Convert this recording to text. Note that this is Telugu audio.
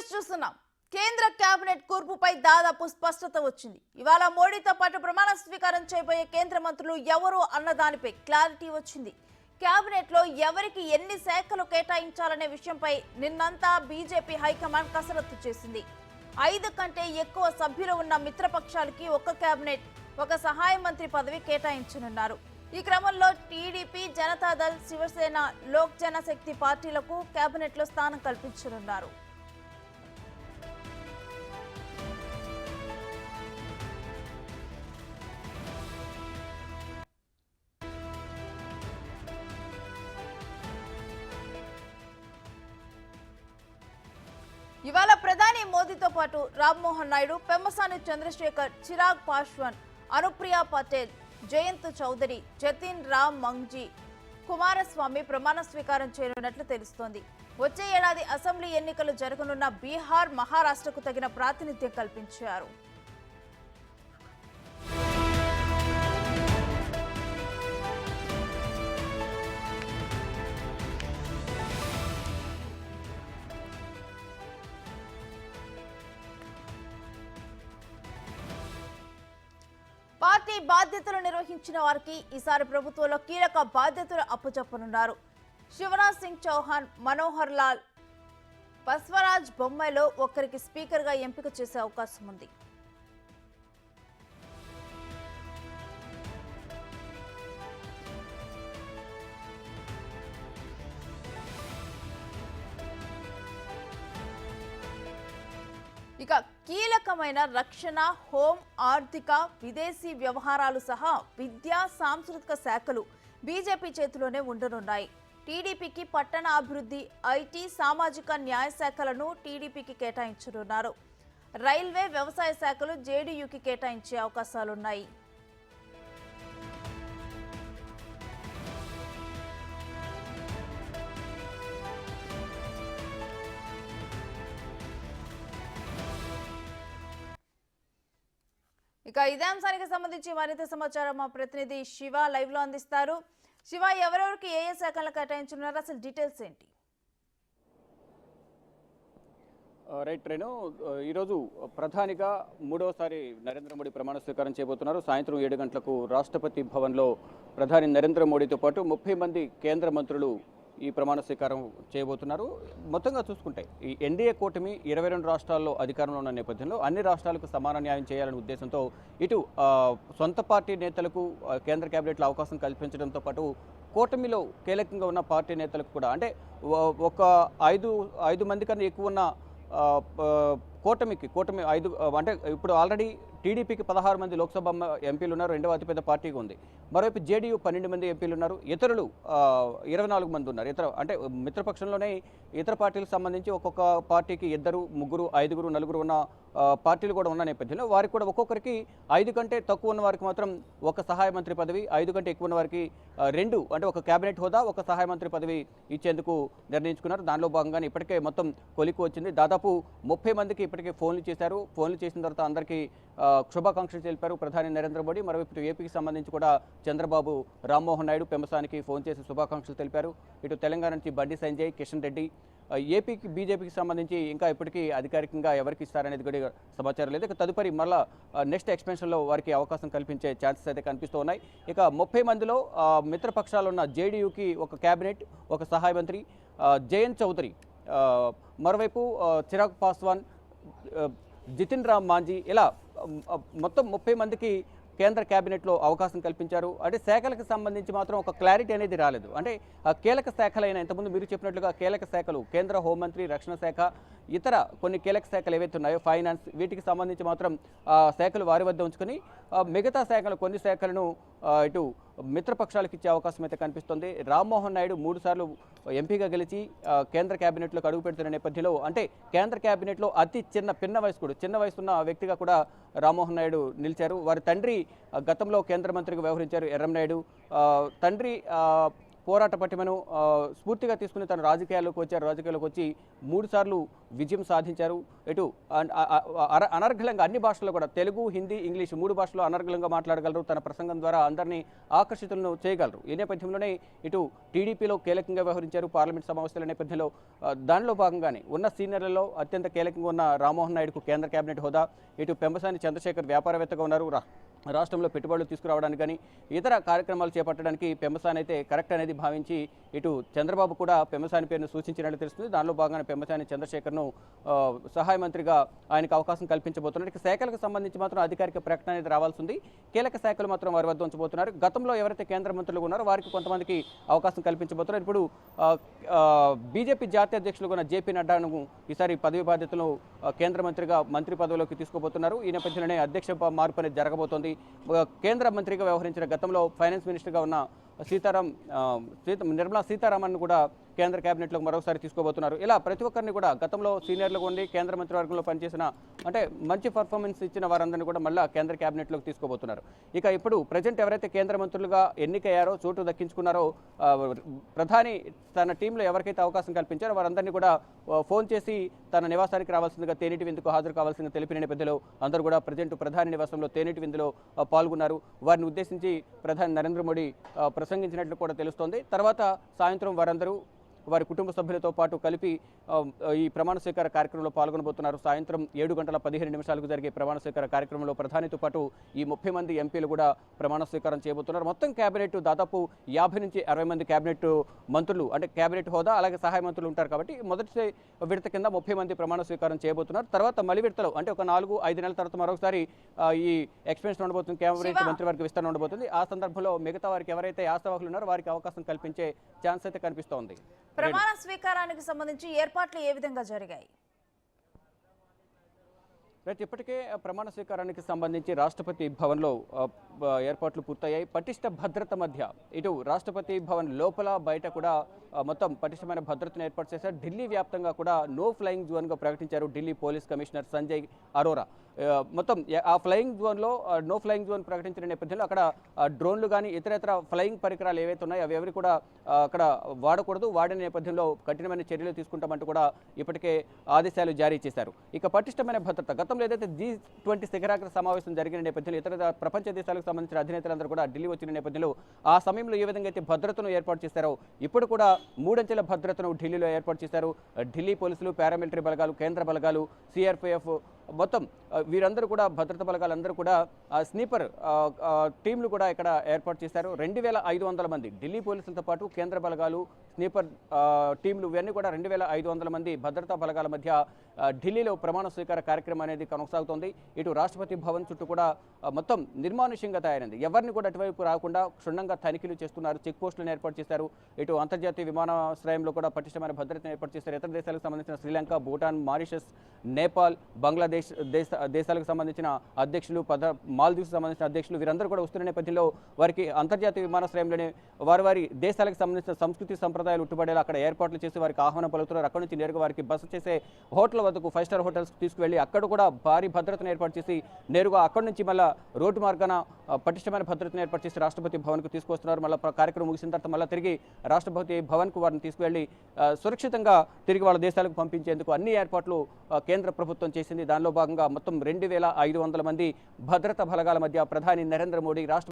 న్యూస్ చూస్తున్నాం. కేంద్ర కేబినెట్ కూర్పుపై దాదాపు స్పష్టత వచ్చింది. ఇవాళ మోడీతో పాటు ప్రమాణ స్వీకారం చేయబోయే కేంద్ర మంత్రులు ఎవరు అన్న దానిపై క్లారిటీ వచ్చింది. కేబినెట్లో ఎవరికి ఎన్ని శాఖలు కేటాయించాలనే విషయంపై నిన్నంతా బీజేపీ హైకమాండ్ కసరత్తు చేసింది. ఐదు కంటే ఎక్కువ సభ్యులు ఉన్న మిత్రపక్షాలకి ఒక కేబినెట్ ఒక సహాయ మంత్రి పదవి కేటాయించనున్నారు. ఈ క్రమంలో టీడీపీ జనతాదళ్ శివసేన లోక్ జనశక్తి పార్టీలకు కేబినెట్లో స్థానం కల్పించనున్నారు. ఇవాళ ప్రధాని మోదీతో పాటు రామ్మోహన్ నాయుడు పెమ్మసాని చంద్రశేఖర్ చిరాగ్ పాశ్వాన్ అనుప్రియ పటేల్ జయంత్ చౌదరి జతిన్ రామ్ మంగ్జీ కుమారస్వామి ప్రమాణ స్వీకారం చేయనున్నట్లు తెలుస్తోంది. వచ్చే ఏడాది అసెంబ్లీ ఎన్నికలు జరగనున్న బీహార్ మహారాష్ట్రకు తగిన ప్రాతినిధ్యం కల్పించారు. పార్టీ బాధ్యతలు నిర్వహించిన వారికి ఈసారి ప్రభుత్వంలో కీలక బాధ్యతలు అప్పచెప్పనున్నారు. శివరాజ్ సింగ్ చౌహాన్ మనోహర్ లాల్ బస్వరాజ్ బొమ్మైలో ఒకరికి స్పీకర్గా ఎంపిక చేసే అవకాశం ఉంది. ఇక కీలకమైన రక్షణ హోం ఆర్థిక విదేశీ వ్యవహారాలు సహా విద్యా సాంస్కృతిక శాఖలు బీజేపీ చేతిలోనే ఉండనున్నాయి. టీడీపీకి పట్టణ అభివృద్ధి ఐటీ సామాజిక న్యాయ శాఖలను టీడీపీకి కేటాయించనున్నారు. రైల్వే వ్యవసాయ శాఖలు జేడీయూకి కేటాయించే అవకాశాలున్నాయి. ఇక ఇదే అంశానికి సంబంధించి మరింత సమాచారం మా ప్రతినిధి శివ లైవ్లో అందిస్తారు. శివ ఎవరెవరికి ఏ ఏ శాఖలు కేటాయించున్నారు అసలు డీటెయిల్స్ ఏంటి? రైట్ రేణు. ఈరోజు ప్రధానిగా మూడవసారి నరేంద్ర మోడీ ప్రమాణ స్వీకారం చేయబోతున్నారు. సాయంత్రం ఏడు గంటలకు రాష్ట్రపతి భవన్లో ప్రధాని నరేంద్ర మోడీతో పాటు ముప్పై మంది కేంద్ర మంత్రులు ఈ ప్రమాణ స్వీకారం చేయబోతున్నారు. మొత్తంగా చూసుకుంటే ఈ ఎన్డీఏ కూటమి ఇరవై రెండు రాష్ట్రాల్లో అధికారంలో ఉన్న నేపథ్యంలో అన్ని రాష్ట్రాలకు సమాన న్యాయం చేయాలనే ఉద్దేశంతో ఇటు సొంత పార్టీ నేతలకు కేంద్ర కేబినెట్లో అవకాశం కల్పించడంతో పాటు కూటమిలో కీలకంగా ఉన్న పార్టీ నేతలకు కూడా అంటే ఒక ఐదు ఐదు మంది కన్నా ఎక్కువ ఉన్న కూటమికి కూటమి ఐదు అంటే ఇప్పుడు ఆల్రెడీ టీడీపీకి పదహారు మంది లోక్సభ ఎంపీలు ఉన్నారు రెండవ అతిపెద్ద పార్టీగా ఉంది. మరోవైపు జేడీయూ పన్నెండు మంది ఎంపీలు ఉన్నారు ఇతరులు ఇరవై నాలుగు మంది ఉన్నారు. ఇతర అంటే మిత్రపక్షంలోనే ఇతర పార్టీలకు సంబంధించి ఒక్కొక్క పార్టీకి ఇద్దరు ముగ్గురు ఐదుగురు నలుగురు ఉన్న పార్టీలు కూడా ఉన్న నేపథ్యంలో వారికి కూడా ఒక్కొక్కరికి ఐదు కంటే తక్కువ ఉన్న వారికి మాత్రం ఒక సహాయ మంత్రి పదవి ఐదు కంటే ఎక్కువ ఉన్న వారికి రెండు అంటే ఒక కేబినెట్ హోదా ఒక సహాయ మంత్రి పదవి ఇచ్చేందుకు నిర్ణయించుకున్నారు. దానిలో భాగంగానే ఇప్పటికే మొత్తం కొలికి వచ్చింది. దాదాపు ముప్పై మందికి ఇప్పటికే ఫోన్లు చేశారు. ఫోన్లు చేసిన తర్వాత అందరికీ శుభాకాంక్షలు తెలిపారు ప్రధాని నరేంద్ర మోడీ. మరోవైపు ఏపీకి సంబంధించి కూడా చంద్రబాబు రామ్మోహన్ నాయుడు పెంబసానికి ఫోన్ చేసి శుభాకాంక్షలు తెలిపారు. ఇటు తెలంగాణ నుంచి బండి సంజయ్ కిషన్ రెడ్డి ఏపీకి బీజేపీకి సంబంధించి ఇంకా ఇప్పటికీ అధికారికంగా ఎవరికి ఇస్తారనేది కూడా సమాచారం లేదు. ఇక తదుపరి మళ్ళా నెక్స్ట్ ఎక్స్పెన్షన్లో వారికి అవకాశం కల్పించే ఛాన్సెస్ అయితే కనిపిస్తూ ఉన్నాయి. ఇక ముప్పై మందిలో మిత్రపక్షాలు ఉన్న జేడీయూకి ఒక కేబినెట్ ఒక సహాయ మంత్రి జయంత్ చౌదరి మరోవైపు చిరాగ్ పాస్వాన్ జితిన్ రామ్ మాంజీ ఇలా మొత్తం ముప్పై మందికి కేంద్ర కేబినెట్లో అవకాశం కల్పించారు. అంటే శాఖలకు సంబంధించి మాత్రం ఒక క్లారిటీ అనేది రాలేదు. అంటే కీలక శాఖలైన ఇంతకుముందు మీరు చెప్పినట్లుగా కీలక శాఖలు కేంద్ర హోంమంత్రి రక్షణ శాఖ ఇతర కొన్ని కీలక శాఖలు ఏవైతే ఉన్నాయో ఫైనాన్స్ వీటికి సంబంధించి మాత్రం శాఖలు వారి వద్ద ఉంచుకొని మిగతా శాఖలు కొన్ని శాఖలను ఇటు మిత్రపక్షాలకు ఇచ్చే అవకాశం అయితే కనిపిస్తుంది. రామ్మోహన్ నాయుడు మూడు సార్లు ఎంపీగా గెలిచి కేంద్ర క్యాబినెట్లోకి అడుగు పెడుతున్న నేపథ్యంలో అంటే కేంద్ర క్యాబినెట్లో అతి చిన్న పిన్న వయస్కుడు చిన్న వయసున్న వ్యక్తిగా కూడా రామ్మోహన్ నాయుడు నిలిచారు. వారి తండ్రి గతంలో కేంద్ర మంత్రిగా వ్యవహరించారు ఎర్రంనాయుడు తండ్రి పోరాట పటిమను స్ఫూర్తిగా తీసుకుని తను రాజకీయాల్లోకి వచ్చారు. రాజకీయాల్లోకి వచ్చి మూడుసార్లు విజయం సాధించారు. ఇటు అనర్ఘలంగా అర- అన్ని భాషల్లో కూడా తెలుగు హిందీ ఇంగ్లీష్ మూడు భాషల్లో అనర్ఘలంగా మాట్లాడగలరు. తన ప్రసంగం ద్వారా అందరినీ ఆకర్షితులను చేయగలరు. ఈ నేపథ్యంలోనే ఇటు టీడీపీలో కీలకంగా వ్యవహరించారు. పార్లమెంట్ సమావేశాల నేపథ్యంలో దానిలో భాగంగానే ఉన్న సీనియర్లలో అత్యంత కీలకంగా ఉన్న రామ్మోహన్ నాయుడుకు కేంద్ర కేబినెట్ హోదా. ఇటు పెంబసాని చంద్రశేఖర్ వ్యాపారవేత్తగా ఉన్నారు. రా- రాష్ట్రంలో పెట్టుబడులు తీసుకురావడానికి కానీ ఇతర కార్యక్రమాలు చేపట్టడానికి పెంబసాన్ అయితే కరెక్ట్ అనేది భావించి ఇటు చంద్రబాబు కూడా పెంబసాని పేరును సూచించినట్లు తెలుస్తుంది. దానిలో భాగంగా పెంబసాని చంద్రశేఖర్ను సహాయ మంత్రిగా ఆయనకు అవకాశం కల్పించబోతున్నారు. ఇక శాఖలకు సంబంధించి మాత్రం అధికారిక ప్రకటన అనేది రావాల్సి ఉంది కీలక శాఖలు మాత్రం వారి వద్ద ఉంచబోతున్నారు. గతంలో ఎవరైతే కేంద్ర మంత్రులు ఉన్నారో వారికి కొంతమందికి అవకాశం కల్పించబోతున్నారు. ఇప్పుడు బీజేపీ జాతీయ అధ్యక్షులు ఉన్న జేపీ నడ్డాను ఈసారి పదవి బాధ్యతలను కేంద్ర మంత్రిగా మంత్రి పదవిలోకి తీసుకోబోతున్నారు. ఈ నేపథ్యంలోనే అధ్యక్ష మార్పు అనేది జరగబోతోంది. ఆ, కేంద్ర మంత్రిగా వ్యవహరించిన గతంలో ఫైనాన్స్ మినిస్టర్గా ఉన్న సీతారాం సీత నిర్మలా సీతారామన్ కూడా కేంద్ర కేబినెట్లోకి మరోసారి తీసుకోబోతున్నారు. ఇలా ప్రతి ఒక్కరిని కూడా గతంలో సీనియర్లుగా ఉండి కేంద్ర మంత్రివర్గంలో పనిచేసిన అంటే మంచి పర్ఫార్మెన్స్ ఇచ్చిన వారందరినీ కూడా మళ్ళీ కేంద్ర కేబినెట్లోకి తీసుకోబోతున్నారు. ఇక ఇప్పుడు ప్రజెంట్ ఎవరైతే కేంద్ర మంత్రులుగా ఎన్నికయ్యారో చోటు దక్కించుకున్నారో ప్రధాని తన టీంలో ఎవరికైతే అవకాశం కల్పించారో వారందరినీ కూడా ఫోన్ చేసి తన నివాసానికి రావాల్సిందిగా తేనెటి విందుకు హాజరు కావాల్సిందిగా తెలిపిన నేపథ్యంలో అందరూ కూడా ప్రజెంట్ ప్రధాని నివాసంలో తేనేటి విందులో పాల్గొన్నారు. వారిని ఉద్దేశించి ప్రధాని నరేంద్ర మోడీ ప్రసంగించినట్లు కూడా తెలుస్తోంది. తర్వాత సాయంత్రం వారందరూ వారి కుటుంబ సభ్యులతో పాటు కలిపి ఈ ప్రమాణ స్వీకార కార్యక్రమంలో పాల్గొనబోతున్నారు. సాయంత్రం ఏడు గంటల పదిహేను నిమిషాలకు జరిగే ప్రమాణ స్వీకార కార్యక్రమంలో ప్రధానితో పాటు ఈ ముప్పై మంది ఎంపీలు కూడా ప్రమాణ స్వీకారం చేయబోతున్నారు. మొత్తం కేబినెట్ దాదాపు యాభై నుంచి అరవై మంది కేబినెట్ మంత్రులు అంటే కేబినెట్ హోదా అలాగే సహాయ మంత్రులు ఉంటారు కాబట్టి మొదటి విడత కింద ముప్పై మంది ప్రమాణ స్వీకారం చేయబోతున్నారు. తర్వాత మలి విడతలో అంటే ఒక నాలుగు ఐదు నెలల తర్వాత మరొకసారి ఈ ఎక్స్పెన్షన్ ఉండబోతుంది కేబినెట్. మంత్రివర్గ విస్తరణ ఉండబోతుంది. ఆ సందర్భంలో మిగతా వారికి ఎవరైతే ఆశావాహులు ఉన్నారో వారికి అవకాశం కల్పించే ఛాన్స్ అయితే కనిపిస్తోంది. ప్రమాణ స్వీకారానికి సంబంధించి ఏర్పాట్లు ఏ విధంగా జరిగాయి? రైట్ ఇప్పటికే ప్రమాణ స్వీకారానికి సంబంధించి రాష్ట్రపతి భవన్లో ఏర్పాట్లు పూర్తయ్యాయి. పటిష్ట భద్రత మధ్య ఇటు రాష్ట్రపతి భవన్ లోపల బయట కూడా మొత్తం పటిష్టమైన భద్రతను ఏర్పాటు చేశారు. ఢిల్లీ వ్యాప్తంగా కూడా నో ఫ్లయింగ్ జోన్గా ప్రకటించారు ఢిల్లీ పోలీస్ కమిషనర్ సంజయ్ అరోరా. మొత్తం ఆ ఫ్లయింగ్ జోన్లో నో ఫ్లయింగ్ జోన్ ప్రకటించిన నేపథ్యంలో అక్కడ డ్రోన్లు కానీ ఇతరత్ర ఫ్లయింగ్ పరికరాలు ఏవైతే ఉన్నాయో అవి ఎవరు కూడా అక్కడ వాడకూడదు. వాడిన నేపథ్యంలో కఠినమైన చర్యలు తీసుకుంటామంటూ కూడా ఇప్పటికే ఆదేశాలు జారీ చేశారు. ఇక పటిష్టమైన భద్రత. గతంలో ఏదైతే జీ ట్వంటీ శిఖరాగ్ర సమావేశం జరిగిన నేపథ్యంలో ఇతర ప్రపంచ దేశాలకు సంబంధించిన అధినేతలందరూ కూడా ఢిల్లీ వచ్చిన నేపథ్యంలో ఆ సమయంలో ఏ విధంగా అయితే భద్రతను ఏర్పాటు చేశారో ఇప్పుడు కూడా మూడంచెల భద్రతను ఢిల్లీలో ఏర్పాటు చేశారు. ఢిల్లీ పోలీసులు పారామిలిటరీ బలగాలు కేంద్ర బలగాలు సిఆర్పిఎఫ్ మొత్తం వీరందరూ కూడా భద్రతా బలగాలందరూ కూడా స్నీపర్ టీంలు కూడా ఇక్కడ ఏర్పాటు చేశారు. రెండు వేల ఐదు వందల మంది ఢిల్లీ పోలీసులతో పాటు కేంద్ర బలగాలు స్నీపర్ టీంలు ఇవన్నీ కూడా రెండు వేల ఐదు వందల మంది భద్రతా బలగాల మధ్య ఢిల్లీలో ప్రమాణ స్వీకార కార్యక్రమం అనేది కొనసాగుతోంది. ఇటు రాష్ట్రపతి భవన్ చుట్టూ కూడా మొత్తం నిర్మానుష్యంగా తయారైంది. ఎవరిని కూడా అటువైపు రాకుండా క్షుణ్ణంగా తనిఖీలు చేస్తున్నారు చెక్ పోస్టులను ఏర్పాటు చేశారు. ఇటు అంతర్జాతీయ విమానాశ్రయంలో కూడా పటిష్టమైన భద్రతను ఏర్పాటు చేశారు. ఇతర దేశాలకు సంబంధించిన శ్రీలంక భూటాన్ మారిషస్ నేపాల్ బంగ్లాదేశ్ దేశ దేశాలకు సంబంధించిన అధ్యక్షులు పద మాల్దీవ్స్ సంబంధించిన అధ్యక్షులు వీరందరూ కూడా వస్తున్న నేపథ్యంలో వారికి అంతర్జాతీయ విమానాశ్రయంలోనే వారి వారి దేశాలకు సంబంధించిన సంస్కృతి సంప్రదాయాలు ఉట్టుబడేలా అక్కడ ఏర్పాట్లు చేసి వారికి ఆహ్వానం పలుకుతున్నారు. అక్కడ నుంచి నేరుగా వారికి బస చేసే హోటల్ వద్దకు ఫైవ్ స్టార్ హోటల్స్ తీసుకువెళ్ళి అక్కడ కూడా భారీ భద్రతను ఏర్పాటు చేసి నేరుగా అక్కడి నుంచి మళ్ళీ రోడ్డు మార్గాన పటిష్టమైన భద్రతను ఏర్పాటు చేసి రాష్ట్రపతి భవన్కు తీసుకొస్తున్నారు మళ్ళీ కార్యక్రమం ముగిసిన తర్వాత మళ్ళీ తిరిగి రాష్ట్రపతి భవన్కు వారిని తీసుకువెళ్ళి సురక్షితంగా తిరిగి వాళ్ళ దేశాలకు పంపించేందుకు అన్ని ఏర్పాట్లు కేంద్ర ప్రభుత్వం చేసింది. దానిలో భాగంగా మొత్తం రెండు వేల ఐదు వందల మంది భద్రతా బలగాల మధ్య ప్రధాని నరేంద్ర మోడీ రాష్ట్ర